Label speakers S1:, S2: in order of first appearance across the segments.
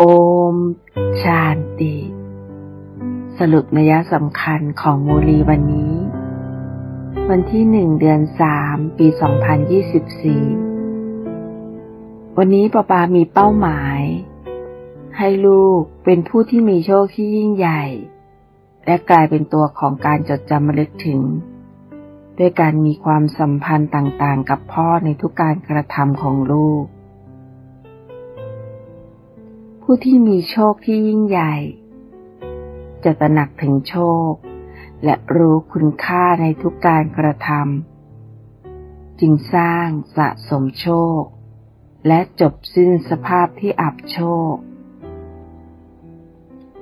S1: โอม ชาญติ สรุปนัยสำคัญของโมลีวันนี้ วันที่หนึ่งเดือนสามปี 2024 วันนี้ปาปามีเป้าหมาย ให้ลูกเป็นผู้ที่มีโชคที่ยิ่งใหญ่ และกลายเป็นตัวของการจดจำระลึกถึง ด้วยการมีความสัมพันธ์ต่างๆ กับพ่อในทุกการกระทำของลูก ผู้ที่มีโชคที่ยิ่งใหญ่ จะตระหนักถึงโชค และรู้คุณค่าในทุกการกระทำจึงสร้างสะสมโชค และจบสิ้นสภาพที่อับโชค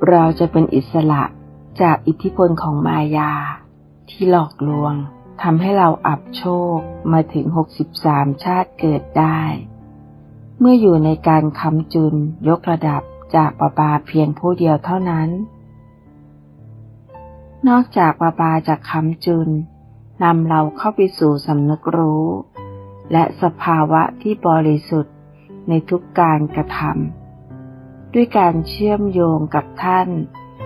S1: เราจะเป็นอิสระจากอิทธิพลของมายา ที่หลอกลวงทำให้เราอับโชคมาถึง 63 ชาติเกิดได้ เมื่ออยู่ในการคำจุนยกระดับจากปาปาเพียงผู้เดียวเท่านั้น นอกจากปาปาจากคำจุนนำเราเข้าไปสู่สำนึกรู้ และสภาวะที่บริสุทธิ์ในทุกการกระทำด้วยการเชื่อมโยงกับท่าน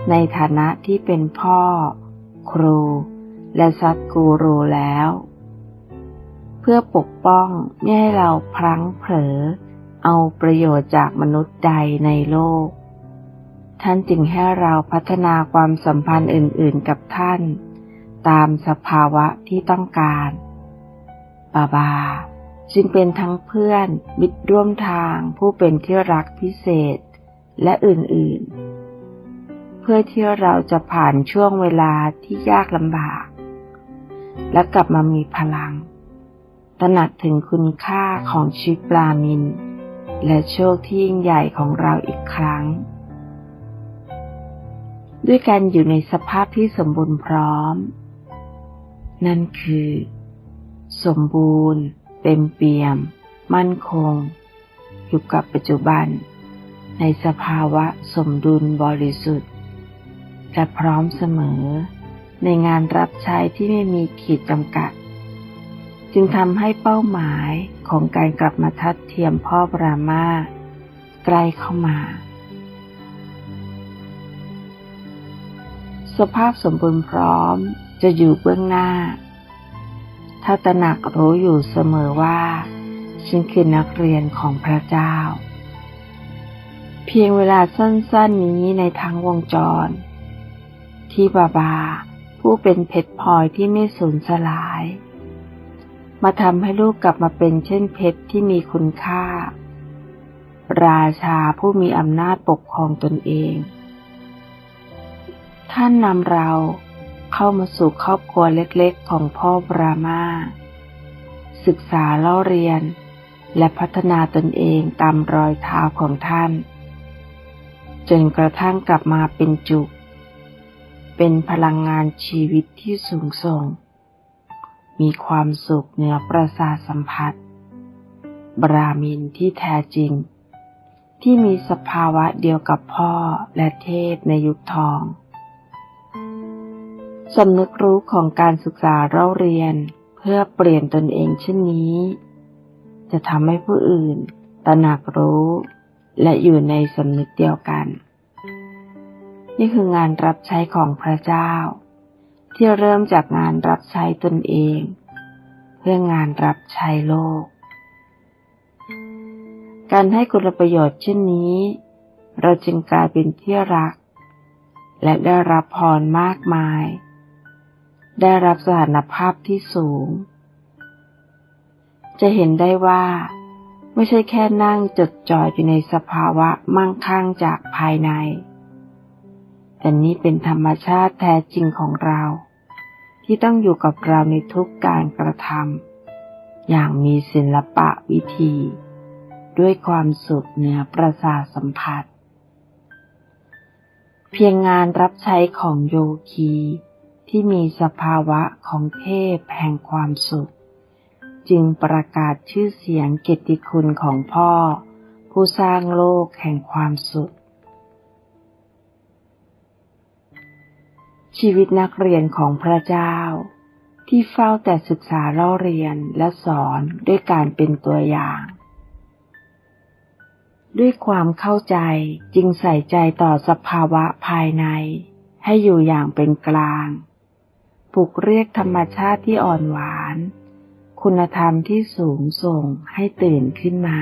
S1: ในฐานะที่เป็นพ่อ ครู และซัดกูรูแล้ว เพื่อปกป้องไม่ให้เราพลั้งเผลอ เอาประโยชน์จากมนุษย์ใดในโลก ท่านจึงให้เราพัฒนาความสัมพันธ์อื่นๆกับท่าน ตามสภาวะที่ต้องการบาบา จึงเป็นทั้งเพื่อนมิตรร่วมทางผู้เป็นที่รักพิเศษและอื่นๆ เพื่อที่เราจะผ่านช่วงเวลาที่ยากลำบาก และกลับมามีพลังตระหนักถึงคุณค่าของชีวิตปลามิน และโชคที่ยิ่งใหญ่ของเราอีกครั้ง ด้วยการอยู่ในสภาพที่สมบูรณ์พร้อม นั่นคือ สมบูรณ์ เต็มเปี่ยม มั่นคง อยู่กับปัจจุบัน ในสภาวะสมดุลบริสุทธิ์และพร้อมเสมอ ในงานรับใช้ที่ไม่มีขีดจำกัด จึงทำให้เป้าหมายของการกลับมาทัดเทียมพ่อบรามาใกล้เข้ามา สภาพสมบูรณ์พร้อมจะอยู่เบื้องหน้า ถ้าตระหนักรู้อยู่เสมอว่า ฉันคือนักเรียนของพระเจ้า เพียงเวลาสั้นๆนี้ในทางวงจร ที่บาบา ผู้เป็นเพชรพลอยที่ไม่สูญสลาย มาทำให้ลูกกลับมาเป็นเช่นเพชรที่มีคุณค่า ราชาผู้มีอำนาจปกครองตนเอง ท่านนำเราเข้ามาสู่ครอบครัวเล็กๆของพ่อบรามาศึกษาเล่าเรียน และพัฒนาตนเองตามรอยเท้าของท่าน จนกระทั่งกลับมาเป็นจุก เป็นพลังงานชีวิตที่สูงส่ง มีความสุขเหนือประสาสัมผัส บรามินที่แท้จริง ที่มีสภาวะเดียวกับพ่อและเทพในยุคทอง สำนึกรู้ของการศึกษาเล่าเรียนเพื่อเปลี่ยนตนเองเช่นนี้ จะทำให้ผู้อื่นตระหนักรู้และอยู่ในสำนึกเดียวกัน นี่คืองานรับใช้ของพระเจ้า ที่เริ่มจากงานรับใช้ตนเอง เพื่องานรับใช้โลก การให้คุณประโยชน์เช่นนี้ เราจึงกลายเป็นที่รัก และได้รับพรมากมาย ได้รับสถานภาพที่สูง จะเห็นได้ว่าไม่ใช่แค่นั่งจดจ่อยอยู่ในสภาวะมั่งคั่งจากภายในแต่นี้เป็นธรรมชาติแท้จริงของเรา ที่ต้องอยู่กับเราในทุกการกระทำอย่างมีศิลปะวิธี ด้วยความสุขเหนือประสาสัมผัส เพียงงานรับใช้ของโยคีที่มีสภาวะของเทพแห่งความสุข จึงประกาศชื่อเสียงเกียรติคุณของพ่อ ผู้สร้างโลกแห่งความสุข ชีวิตนักเรียนของพระเจ้า ที่เฝ้าแต่ศึกษาเล่าเรียนและสอนด้วยการเป็นตัวอย่าง ด้วยความเข้าใจจึงใส่ใจต่อสภาวะภายใน ให้อยู่อย่างเป็นกลางปลุกเรียกธรรมชาติที่อ่อนหวาน คุณธรรมที่สูงส่งให้ตื่นขึ้นมา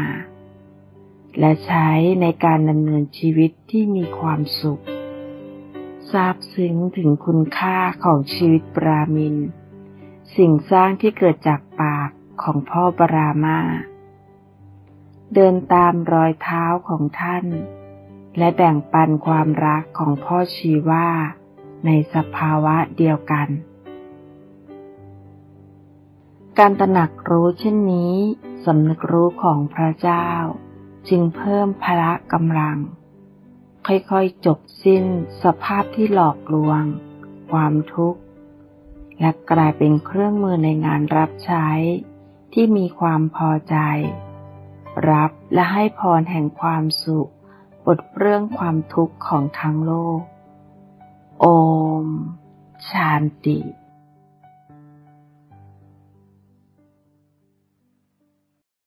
S1: และใช้ในการดำเนินชีวิตที่มีความสุข ทราบซึ้งถึงคุณค่าของชีวิตปรามิน สิ่งสร้างที่เกิดจากปากของพ่อบรามา เดินตามรอยเท้าของท่าน และแบ่งปันความรักของพ่อชีว่าในสภาวะเดียวกัน การตระหนักรู้เช่นนี้สำนึกรู้ของพระเจ้า จึงเพิ่มพละกำลัง ค่อยๆ จบสิ้นสภาพที่หลอกลวง ความทุกข์ และกลายเป็นเครื่องมือในงานรับใช้ ที่มีความพอใจ รับและให้พรแห่งความสุขบทเรื่องความทุกข์ของทั้งโลก โอม ชานติ